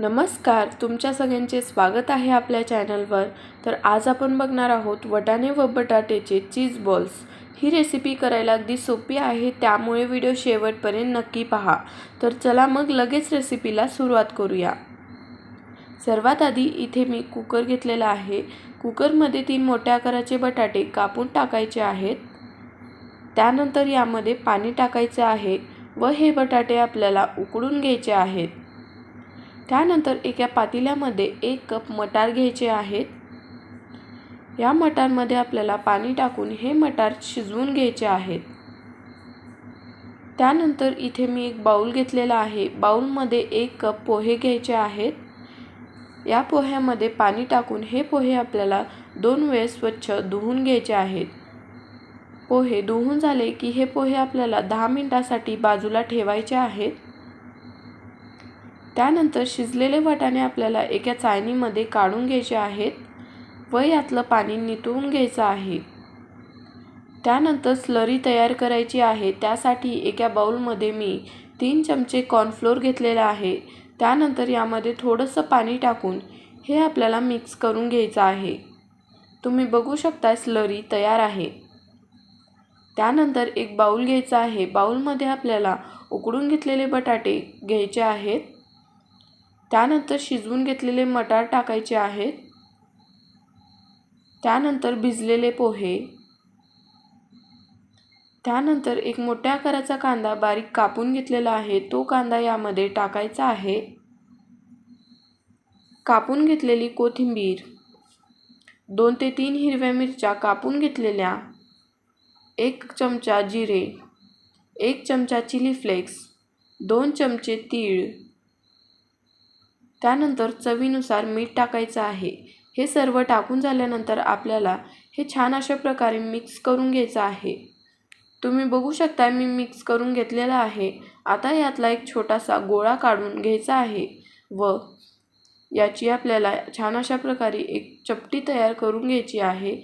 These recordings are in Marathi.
नमस्कार तुमच्या सगळ्यांचे स्वागत आहे आपल्या चॅनलवर. तर आज आपण बघणार आहोत वटाणे व बटाट्याचे चीज बॉल्स. ही रेसिपी करायला अगदी सोपी आहे त्यामुळे व्हिडिओ शेवटपर्यंत नक्की पहा. तर चला मग लगेच रेसिपीला सुरुवात करूया. सर्वात आधी इथे मी कुकर घेतलेला आहे. कुकरमध्ये तीन मोठ्या आकाराचे बटाटे कापून टाकायचे आहेत. त्यानंतर यामध्ये पाणी टाकायचे आहे व हे बटाटे आपल्याला उकडून घ्यायचे आहेत. त्यानंतर एका पातेल्यामध्ये एक कप मटार घ्यायचे आहेत. या मटारमध्ये आपल्याला पाणी टाकून हे मटार शिजवून घ्यायचे आहेत. त्यानंतर इथे मी एक बाऊल घेतलेला आहे. बाऊलमध्ये एक कप पोहे घ्यायचे आहेत. या पोह्यामध्ये पाणी टाकून हे पोहे आपल्याला दोन वेळेस स्वच्छ धुवून घ्यायचे आहेत. पोहे धुवून झाले की हे पोहे आपल्याला दहा मिनटासाठी बाजूला ठेवायचे आहेत. त्यानंतर शिजलेले वाटाणे आपल्याला एका चाळणीमध्ये काढून घ्यायचे आहेत व यातलं पाणी नितळून घ्यायचं आहे. त्यानंतर स्लरी तयार करायची आहे. त्यासाठी एका बाउलमध्ये मी तीन चमचे कॉर्नफ्लोअर घेतलेला आहे. त्यानंतर यामध्ये थोडंसं पाणी टाकून हे आपल्याला मिक्स करून घ्यायचं आहे. तुम्ही बघू शकता स्लरी तयार आहे. त्यानंतर एक बाऊल घ्यायचा आहे. बाऊलमध्ये आपल्याला उकडून घेतलेले बटाटे घ्यायचे आहेत. त्यानंतर शिजवून घेतलेले मटार टाकायचे आहेत. त्यानंतर भिजलेले पोहे. त्यानंतर एक मोठ्या आकाराचा कांदा बारीक कापून घेतलेला आहे. तो कांदा यामध्ये टाकायचा आहे. कापून घेतलेली कोथिंबीर. दोन ते तीन हिरव्या मिरच्या कापून घेतलेल्या. एक चमचा जिरे. एक चमचा चिली फ्लेक्स. दोन चमचे तीळ. त्यानंतर चवीनुसार मीठ टाकायचं आहे. हे सर्व टाकून झाल्यानंतर आपल्याला हे छान अशा प्रकारे मिक्स करून घ्यायचं आहे. तुम्ही बघू शकता मी मिक्स करून घेतलेला आहे. आता यातला एक छोटासा गोळा काढून घ्यायचा आहे व याची आपल्याला छान अशा प्रकारे एक चपटी तयार करून घ्यायची आहे.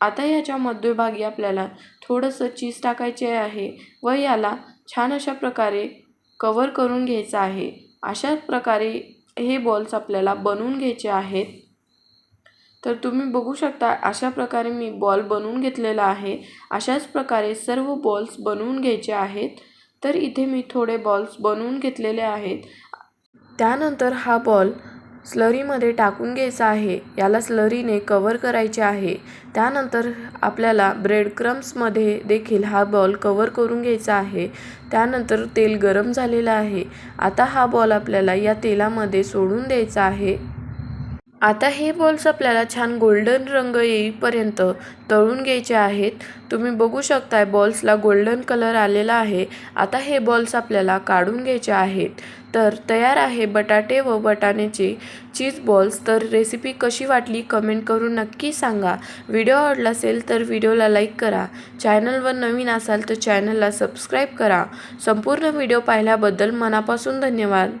आता याच्या मध्यभागी आपल्याला थोडंसं चीज टाकायचे आहे व याला छान अशा प्रकारे कवर करून घ्यायचं आहे. अशा प्रकारे हे बॉल्स आपल्याला बनवून घ्यायचे आहेत. तर तुम्ही बघू शकता अशा प्रकारे मी बॉल बनवून घेतलेला आहे. अशाच प्रकारे सर्व बॉल्स बनवून घ्यायचे आहेत. तर इथे मी थोडे बॉल्स बनवून घेतलेले आहेत. त्यानंतर हा बॉल स्लरीमध्ये टाकून घ्यायचा आहे. याला स्लरीने कवर करायचे आहे. त्यानंतर आपल्याला ब्रेड क्रम्समध्ये देखील हा बॉल कवर करून घ्यायचा आहे. त्यानंतर तेल गरम झालेलं आहे. आता हा बॉल आपल्याला या तेलामध्ये सोडून द्यायचा आहे. आता हे बॉल्स आपल्याला छान गोल्डन रंग येईपर्यंत तळून घ्यायचे आहेत. तुम्ही बघू शकताय बॉल्सला गोल्डन कलर आलेला आहे. आता हे बॉल्स आपल्याला काढून घ्यायचे आहेत. तर तयार आहे बटाटे व बटाण्याचे चीज बॉल्स तर रेसिपी कशी वाटली कमेंट करून नक्की सांगा. व्हिडिओ आवडला असेल तर व्हिडिओला लाईक करा. चॅनलवर नवीन असाल तर चॅनलला सबस्क्राईब करा. संपूर्ण व्हिडिओ पाहिल्याबद्दल मनापासून धन्यवाद.